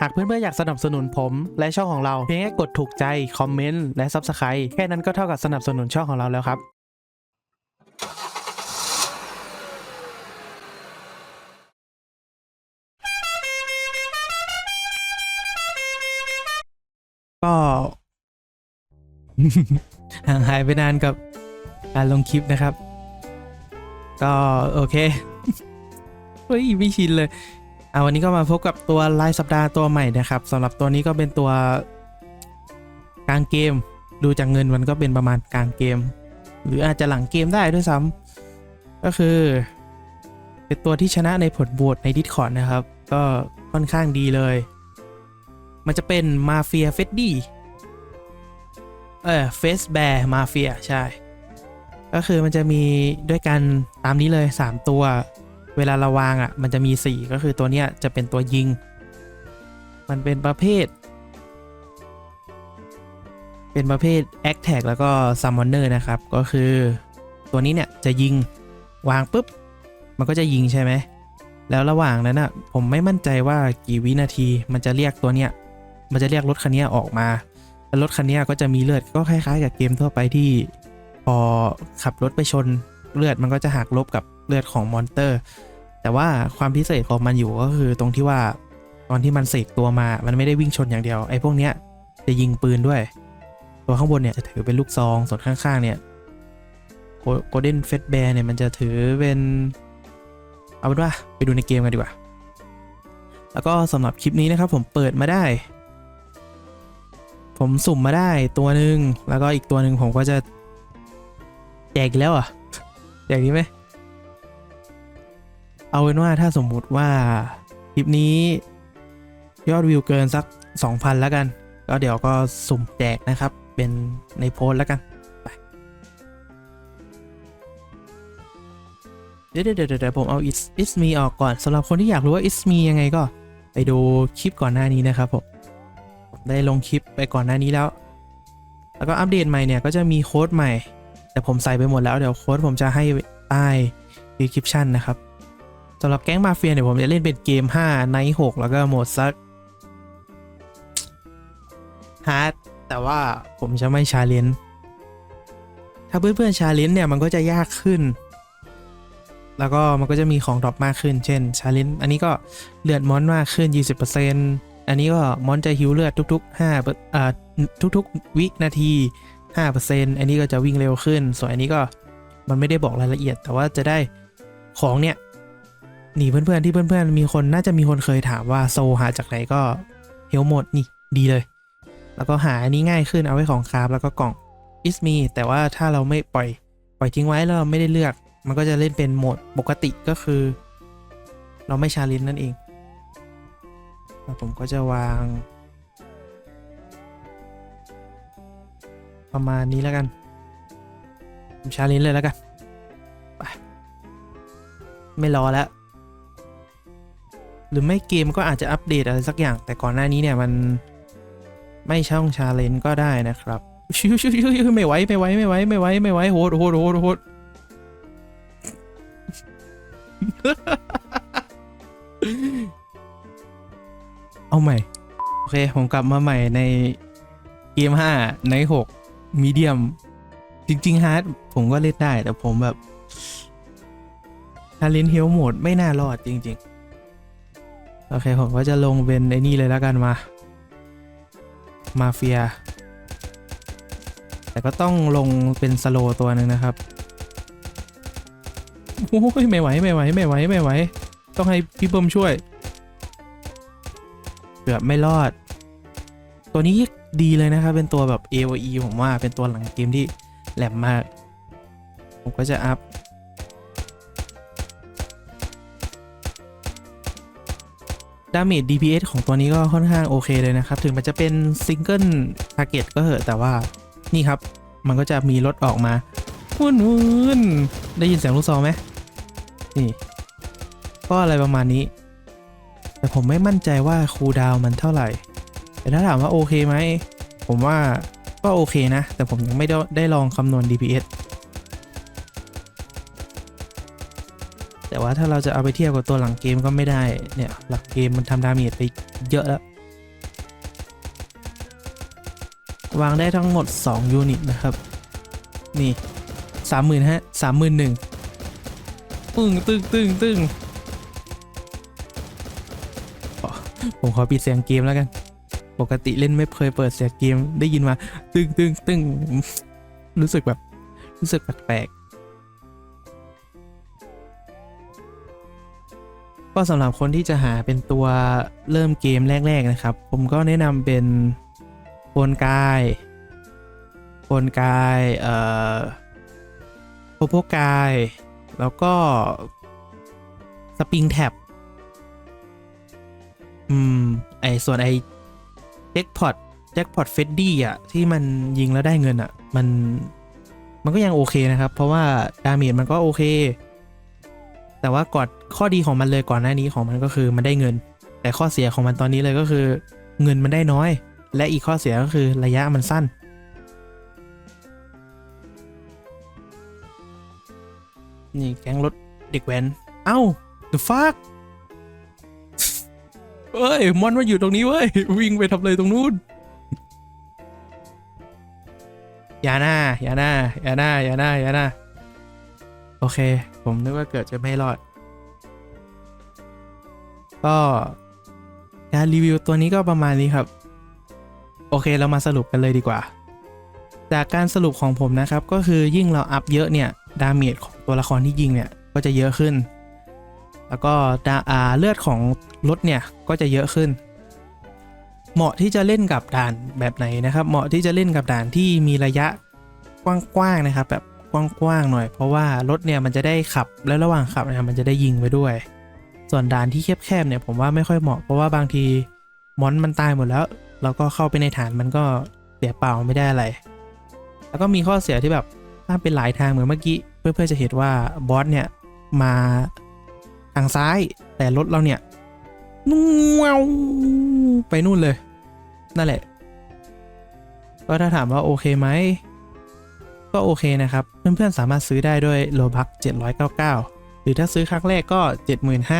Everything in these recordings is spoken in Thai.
หากเพื่อนๆอยากสนับสนุนผมและช่องของเราเพียงแค่กดถูกใจ คอมเมนต์ และ Subscribe แค่นั้นก็เท่ากับสนับสนุนช่องของเราแล้วครับ ก็ ห่างหายไปนานกับการลงคลิปนะครับ ก็ โอเค เฮ้ย ไม่ชินเลย อาวันนี้ก็มาพบกับตัวรายสัปดาห์ตัวใหม่นะครับสำหรับตัวนี้ก็เป็นตัวกลางเกม ดูจากเงินมันก็เป็นประมาณกลางเกม หรืออาจจะหลังเกมได้ด้วยซ้ำก็คือ เป็นตัวที่ชนะในผลโหวตใน Discord นะครับ ก็ค่อนข้างดีเลย มันจะเป็นมาเฟียเฟดดี้เออเฟสแบร์มาเฟียใช่ ก็คือมันจะมีด้วยกันตามนี้เลย 3 ตัว เวลาเราวางอะมันจะมี 4 ก็คือตัวเนี้ยจะเป็นตัวยิง มันเป็นประเภท เป็นประเภท a c t a g แล้วก็ Summoner นะครับ ก็คือตัวนี้เนี่ยจะยิงวางปุ๊บ มันก็จะยิงใช่ไหม แล้วระหว่างนั้นอะผมไม่มั่นใจว่ากี่วินาที มันจะเรียกตัวเนี้ยมันจะเรียกรถคันนี้ออกมาแล้วรถคันนี้ก็จะมีเลือดก็คล้ายๆ กับเกมทั่วไปที่พอขับรถไปชนเลือดมันก็จะหักลบกับเลือดของมอนเตอร์ แต่ว่าความพิเศษของมันอยู่ก็คือตรงที่ว่าตอนที่มันเสกตัวมา มันไม่ได้วิ่งชนอย่างเดียว ไอ้พวกเนี้ยจะยิงปืนด้วย ตัวข้างบนเนี่ยจะถือเป็นลูกซอง ส่วนข้างๆ เนี่ยโกลเด้นเฟสแบร์เนี่ยมันจะถือเป็น เอาเป็นว่าไปดูในเกมกันดีกว่า แล้วก็สำหรับคลิปนี้นะครับผมเปิดมาได้ ผมสุ่มมาได้ตัวหนึ่งแล้วก็อีกตัวหนึ่งผมก็จะแจกอีกแล้วอะแจกดีไหม เอาเป็นว่าถ้าสมมุติว่าคลิปนี้ยอดวิวเกินสัก 2,000 แล้วกัน ก็เดี๋ยวก็สุ่มแจกนะครับ เป็นในโพสแล้วกันไปเดี๋ยวเดี๋ยวเดี๋ยวผมเอา it's it's me ออกก่อนสำหรับคนที่อยากรู้ว่า it's me ยังไงก็ไปดูคลิปก่อนหน้านี้นะครับผมผมได้ลงคลิปไปก่อนหน้านี้แล้ว แล้วก็อัปเดตใหม่เนี่ยก็จะมีโค้ดใหม่ แต่ผมใส่ไปหมดแล้วเดี๋ยวโค้ดผมจะให้ใต้ description นะครับ สำหรับแก๊งมาเฟียเนี่ยผมจะเล่นเป็นเกม5ใน6แล้วก็โหมดซักฮาร์ดแต่ว่าผมจะไม่ชาเลนจ์ถ้าเพื่อนๆชาเลนจ์เนี่ยมันก็จะยากขึ้น แล้วก็มันก็จะมีของดรอปมากขึ้น เช่นชาเลนจ์อันนี้ก็เลือดมอนมากขึ้น 20%อันนี้ก็มอนจะฮิวเลือดทุกๆ5อ่าทุกๆ วินาที 5%อันนี้ก็จะวิ่งเร็วขึ้น ส่วนอันนี้ก็มันไม่ได้บอกรายละเอียด แต่ว่าจะได้ของเนี่ย หนีเพื่อนๆที่เพื่อนๆมีคนน่าจะมีคนเคยถามว่าโซหาจากไหนก็เฮลหมดนี่ดีเลย แล้วก็หาอันนี้ง่ายขึ้นเอาไว้ของคราฟแล้วก็กล่องอิสมีแต่ว่าถ้าเราไม่ปล่อยปล่อยทิ้งไว้แล้วเราไม่ได้เลือก มันก็จะเล่นเป็นโหมดปกติก็คือ เราไม่ชาเลนนั่นเองแล้วผมก็จะวาง ประมาณนี้แล้วกันผมชาเลนเลยแล้วกันไปไม่รอแล้ว หรือไม่เกมก็อาจจะอัปเดตอะไรสักอย่าง แต่ก่อนหน้านี้เนี่ยมันไม่ช่องชาเลนจ์ก็ได้นะครับชิวชิวชิวไม่ไหวไม่ไหวไม่ไหวไม่ไหวไม่ไหวโหดโหดโหดโหดเอาใหม่ โอเค ผมกลับมาใหม่ในเกม5ใน6มีเดียม จริงๆฮาร์ดผมก็เล่นได้แต่ผมแบบชาเลนจ์เฮลโหมดไม่น่ารอดจริง ๆ โอเค ผมก็จะลงเป็นไอ้นี่เลยแล้วกันมา มาเฟีย แต่ก็ต้องลงเป็นสโลตัวหนึ่งนะครับโอ้ยไม่ไหวไม่ไหวไม่ไหวไม่ไหว ต้องให้พี่เบิ้มช่วยเกือบไม่รอด ตัวนี้ดีเลยนะครับ เป็นตัวแบบ AOE ผมว่าเป็นตัวหลังเกมที่แหลมมาก ผมก็จะอัพ ดาเมจ DPS ของตัวนี้ก็ค่อนข้างโอเคเลยนะครับ ถึงมันจะเป็นซิงเกิลทาร์เก็ตก็เหอะแต่ว่านี่ครับ มันก็จะมีรถออกมาวุ่นวุ่นได้ยินเสียงลูกซองไหมนี่ก็อะไรประมาณนี้ แต่ผมไม่มั่นใจว่าคูลดาวมันเท่าไหร่ แต่ถ้าถามว่าโอเคไหม ผมว่าก็โอเคนะ แต่ผมยังไม่ได้ได้ลองคำนวณ DPS แต่ว่าถ้าเราจะเอาไปเทียบกับตัวหลังเกมก็ไม่ได้เนี่ยหลังเกมมันทำดาเมจไปเยอะแล้ว วางได้ทั้งหมด 2 ยูนิตนะครับ นี่สามหมื่นฮะสามหมื่นหนึ่งตึ้งตึ้งตึ้งตึ้งผมขอปิดเสียงเกมแล้วกัน ปกติเล่นไม่เคยเปิดเสียงเกมได้ยินมา ตึ้งตึ้งตึ้งรู้สึกแบบ รู้สึกแปลก ก็สำหรับคนที่จะหาเป็นตัวเริ่มเกมแรก ๆ นะครับ ผมก็แนะนำเป็นโปนกายโปนกายเอ่อโปโปกาย แล้วก็สปริงแท็บอืม ไอส่วนไอแจ็คพอตแจ็คพอตเฟดดี้อะ ที่มันยิงแล้วได้เงินอะ มัน มันก็ยังโอเคนะครับ เพราะว่าดาเมจมันก็โอเค แต่ว่ากอนข้อดีของมันเลยก่อนหน้านี้ของมันก็คือมันได้เงิน แต่ข้อเสียของมันตอนนี้เลยก็คือ เงินมันได้น้อย และอีกข้อเสียก็คือระยะมันสั้น นี่แก๊งรถเด็กแว้น เอ้า the fuck เอ้ยมอนมาอยู่ตรงนี้เว้ย วิ่งไปทำเลยตรงนู้นอย่าหน้าอย่าหน้าอย่าหน้าอย่าหน้าอย่าหน้า โอเค ผมนึกว่าเกิดจะไม่รอด ก็การรีวิวตัวนี้ก็ประมาณนี้ครับ โอเคเรามาสรุปกันเลยดีกว่า จากการสรุปของผมนะครับ ก็คือยิ่งเราอัพเยอะเนี่ย ดาเมจของตัวละครที่ยิงเนี่ย ก็จะเยอะขึ้น แล้วก็ดาอาเลือดของรถเนี่ยก็จะเยอะขึ้น เหมาะที่จะเล่นกับด่านแบบไหนนะครับ เหมาะที่จะเล่นกับด่านที่มีระยะกว้างๆนะครับแบบ กว้างๆหน่อย เพราะว่ารถเนี่ยมันจะได้ขับแล้วระหว่างขับเนี่ยมันจะได้ยิงไปด้วย ส่วนด่านที่แคบๆเนี่ยผมว่าไม่ค่อยเหมาะเพราะว่าบางทีมอนมันตายหมดแล้ว เราก็เข้าไปในฐานมันก็เสียเปล่าไม่ได้อะไร แล้วก็มีข้อเสียที่แบบถ้าเป็นหลายทางเหมือนเมื่อกี้เพื่อนๆจะเห็นว่าบอสเนี่ยมาทางซ้ายแต่รถเราเนี่ยนู่วไปนู่นเลย นั่นแหละ ก็ถ้าถามว่าโอเคไหม ก็โอเคนะครับ เพื่อนๆ สามารถซื้อได้ด้วยโลบัก799 หรือถ้าซื้อครั้งแรกก็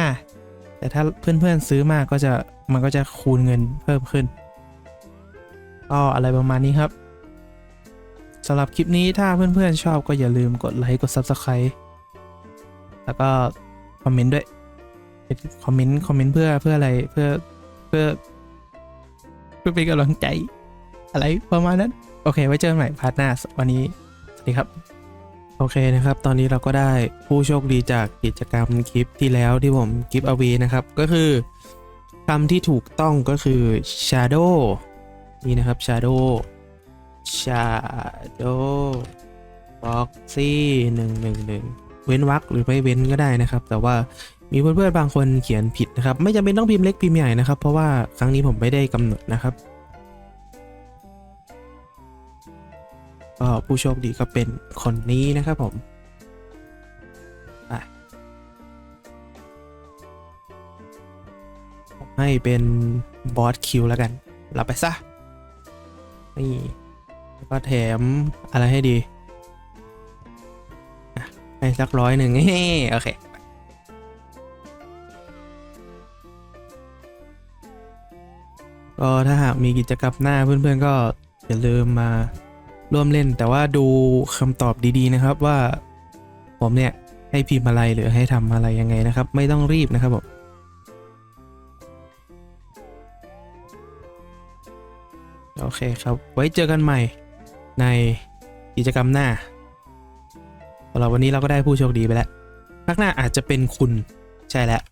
75,000 แต่ถ้าเพื่อนๆ ซื้อมากก็จะมันก็จะคูณเงินเพิ่มขึ้นก็อะไรประมาณนี้ครับสำหรับคลิปนี้ถ้าเพื่อนๆ ชอบก็อย่าลืมกดไลค์กด Subscribe แล้วก็คอมเมนต์ด้วยคอมเมนต์คอมเมนต์เพื่อเพื่ออะไรเพื่อเพื่อเพื่อเป็นกำลังใจอะไรประมาณนั้น โอเค ไว้เจอกันใหม่พาร์ทหน้าวันนี้ สวัสดีครับ โอเคนะครับ ตอนนี้เราก็ได้ผู้โชคดีจากกิจกรรมคลิปที่แล้วที่ผมกิฟต์เอา a y นะครับ ก็คือคำที่ถูกต้องก็คือ shadow นี่นะครับ shadow shadow boxy 111 เว้นวรรคหรือไม่เว้นก็ได้นะครับ แต่ว่ามีเพื่อนๆบางคนเขียนผิดนะครับ ไม่จำเป็นต้องพิมพ์เล็กพิมพ์ใหญ่นะครับ เพราะว่าครั้งนี้ผมไม่ได้กำหนดนะครับ ก็ผู้โชคดีก็เป็นคนนี้นะครับผมให้เป็นบอสคิวแล้วกันรับไปซะ นี่แล้วก็แถมอะไรให้ดี ให้สักร้อยหนึ่งเฮ้โอเคก็ถ้าหากมีกิจกรรมหน้าเพื่อนๆก็อย่าลืมมา ร่วมเล่นแต่ว่าดูคำตอบดีๆนะครับว่า ผมเนี่ยให้พิมพ์อะไรหรือให้ทำอะไรยังไงนะครับ ไม่ต้องรีบนะครับผมโอเคครับ ไว้เจอกันใหม่ในกิจกรรมหน้าสำหรับวันนี้เราก็ได้ผู้โชคดีไปแล้วภาคหน้าอาจจะเป็นคุณใช่แล้ว